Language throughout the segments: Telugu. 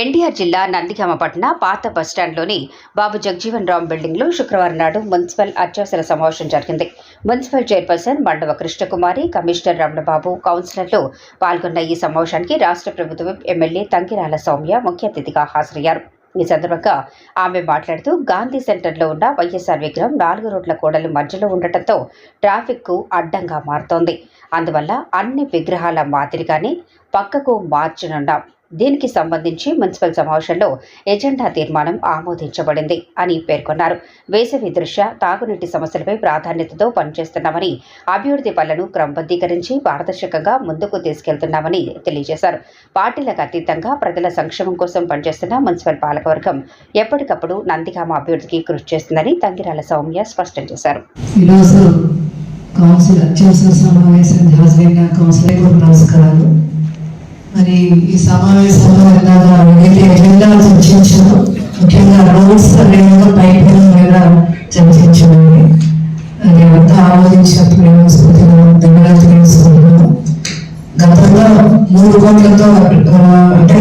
ఎన్టీఆర్ జిల్లా నందిగామ పట్టణ పాత బస్టాండ్లోని బాబు జగజీవన్ రామ్ బిల్డింగ్లో శుక్రవారం నాడు మున్సిపల్ అత్యవసర సమావేశం జరిగింది. Municipal chairperson Mandava Krishnakumari commissioner Ramanababu కౌన్సిలర్లు పాల్గొన్న ఈ సమావేశానికి రాష్ట్ర ప్రభుత్వం ఎమ్మెల్యే తంకిరాల సౌమ్య ముఖ్య అతిథిగా హాజరయ్యారు. ఈ సందర్భంగా ఆమె మాట్లాడుతూ గాంధీ సెంటర్లో ఉన్న వైఎస్ఆర్ విగ్రహం నాలుగు రోడ్ల కోడలు మధ్యలో ఉండటంతో ట్రాఫిక్కు అడ్డంగా మారుతోంది. అందువల్ల అన్ని విగ్రహాల మాదిరిగానే పక్కకు మార్చనున్నాం. దీనికి సంబంధించి మున్సిపల్ సమావేశంలో ఎజెండా తీర్మానం ఆమోదించబడింది అని పేర్కొన్నారు. వేసవి దృష్ట్యా తాగునీటి సమస్యలపై ప్రాధాన్యతతో పనిచేస్తున్నామని అభివృద్ధి పనులను క్రమబద్ధీకరించి పారదర్శకంగా ముందుకు తీసుకెళ్తున్నామని తెలియజేశారు. పార్టీలకు అతీతంగా ప్రజల సంక్షేమం కోసం పనిచేస్తున్న మున్సిపల్ పాలకవర్గం ఎప్పటికప్పుడు నందిగామ అభివృద్ధికి కృషి చేస్తుందని తంగిరాల సౌమ్య స్పష్టం చేశారు. కౌన్సిల్ అత్యవసర సమావేశానికి హాజరైన మూడు అంటే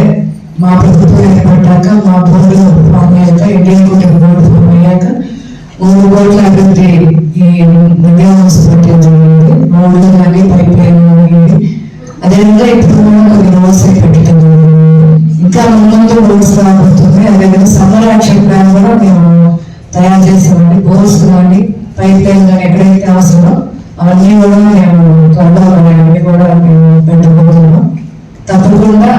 మా ప్రభుత్వం ఏర్పడ్డాక మా బోర్డు ఫామ్ అయ్యాక ఇండియన్ కోటి బోర్డు ఫామ్ అయ్యాక మూడు కోట్ల అభివృద్ధి ఈ నవ్య మున్సిపాలిటీ జరిగింది రోడ్లు కానీ పైప్ లైన్ జరిగింది అదేవిధంగా ఇప్పుడు కూడా కొన్ని రోడ్స్ పెట్టడం ఇంకా ముందు రోడ్స్ రాబోతుంది అదేవిధంగా సమ్మర్ యాక్షన్ ప్లాన్ కూడా మేము తయారు చేసామండి బోర్స్ కానీ పైప్ లైన్ కానీ ఎక్కడైతే అవసరమో అవన్నీ కూడా మేము త్వరలో అవన్నీ కూడా మేము పెట్టబోతున్నాం. కాకుండా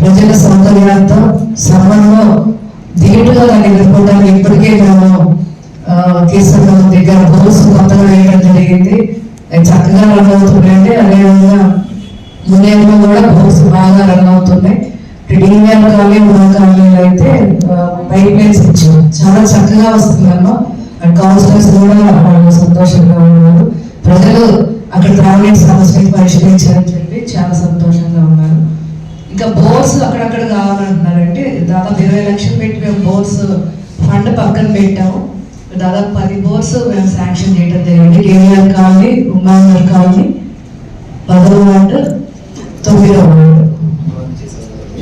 ప్రజల సౌకర్యార్థం సమ్మర్లో ధీటుగా దాన్ని ఇప్పటికే మేము తీసుకున్న దగ్గర బోర్స్ కొత్తగా వేయడం జరిగింది. చక్కగా రన్ అవుతున్నాయండి అదేవిధంగా ముందేమో కూడా బోర్స్ బాగా రన్ అవుతున్నాయి. డివిజన్ కాలేజ్ మూడు కాలనీలు అయితే పైప్ లైన్స్ ఇచ్చాము చాలా చక్కగా వస్తున్నాను అండ్ కౌన్సిలర్స్ కూడా వాళ్ళు సంతోషంగా ఉన్నారు. ప్రజలు అక్కడ త్రాగునీటి సమస్యలు పరిష్కరించారని చెప్పి చాలా సంతోషం. ఇంకా బోర్స్ అక్కడక్కడ కావాలంటున్నారంటే దాదాపు ఇరవై లక్షలు పెట్టి మేము బోర్స్ ఫండ్ పక్కన పెట్టాము. దాదాపు పది బోర్స్ మేము శాంక్షన్ చేయడం జరిగింది. కేవీఆర్ కాలనీ ఉమానగర్ కాలనీ పదవ వార్డు తొమ్మిదవ వార్డు.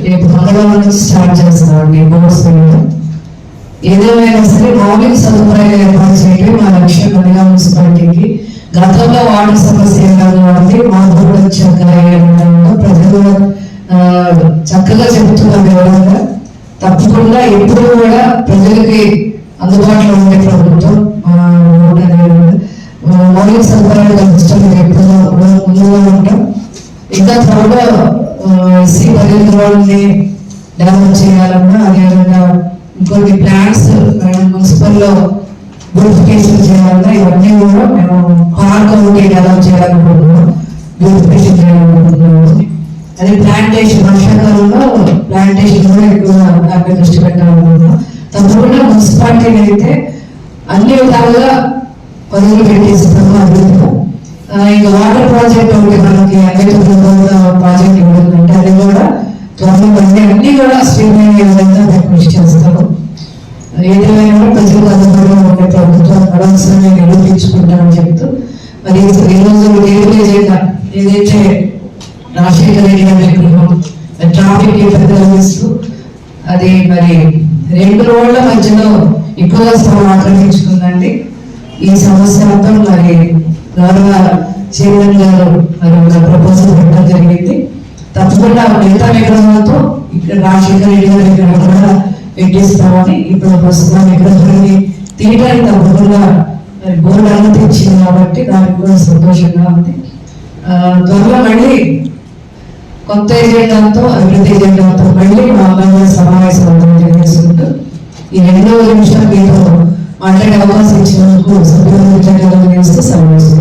రేపు పదవ నుంచి స్టార్ట్ చేస్తామండి బోర్స్ ఏదేమైనా సరే మౌలిక సదుపాయాలు ఏర్పాటు చేయడం మా లక్ష్యం. మడిగా మున్సిపాలిటీకి గతంలో వాటర్ సమస్య ఏమైనా మా ఎప్పుడు కూడా ప్రజలకి అందుబాటులో ఉండే ప్రభుత్వం మౌలిక సదుపాయాలు కల్పించడం ఎప్పుడు ముందుగా ఉంటాం. ఇంకా త్వరగా ఎస్సీ పదిహేను రోడ్ని డెవలప్ చేయాలన్నా అదేవిధంగా ఇంకొన్ని ప్లాంట్స్ మున్సిపల్లో బ్యూటిఫికేషన్ చేయాలన్నా ఇవన్నీ కూడా మేము పార్క్ ఒకటి డెవలప్ చేయాలనుకుంటున్నాం. బ్యూటిఫికేషన్ చేయాలనుకుంటున్నాము అదే ప్లాంటేషన్ వర్షాకాలంలో ప్లాంట్ మున్సిపాలిటీని అయితే అన్ని విధాలుగా పనులు పెట్టిస్తున్నాము అభివృద్ధిలో ఇంకా వాటర్ ప్రాజెక్ట్ ఒకటి మనకి అన్నిటి ప్రాజెక్ట్ ఇవ్వడంటే అది కూడా త్వరలో అన్ని కూడా స్ట్రీమ్ అయ్యే విధంగా మేము కృషి చేస్తాము ఏదేమైనా ప్రజలకు అందుబాటులో ఉండే ప్రభుత్వం అనవసరంగా నిరూపించుకుంటామని చెప్తూ మరి ఈరోజు రోజు ఏది ఏదైతే రాజశేఖర రెడ్డి గారి విగ్రహం ట్రాఫిక్ ఇస్తూ అది మరి రెండు రోడ్ల మధ్యలో ఎక్కువగా స్థలం ఆక్రమించుకుందండి ఈ సంవత్సరంతో మరి గౌరవ చైర్మన్ గారు మరి ప్రపోజల్ పెట్టడం జరిగింది. తప్పకుండా మిగతా విగ్రహాలతో ఇక్కడ రాజశేఖర రెడ్డి గారి విగ్రహం కూడా పెట్టిస్తామని ఇప్పుడు ప్రస్తుతం విగ్రహాన్ని తీయడానికి తప్పకుండా మరి బోర్డు అనుమతించింది కాబట్టి దానికి కూడా సంతోషంగా ఉంది. త్వరలో మళ్ళీ కొత్త ఎజెండాతో అభివృద్ధి ఎజెండాతో మళ్ళీ మా అమ్మాయి ఈ రెండవ నిమిషం మీతో మాట్లాడే అవకాశం ఇచ్చినందుకు సభ్యులు తెలియజేస్తూ సమావేశం.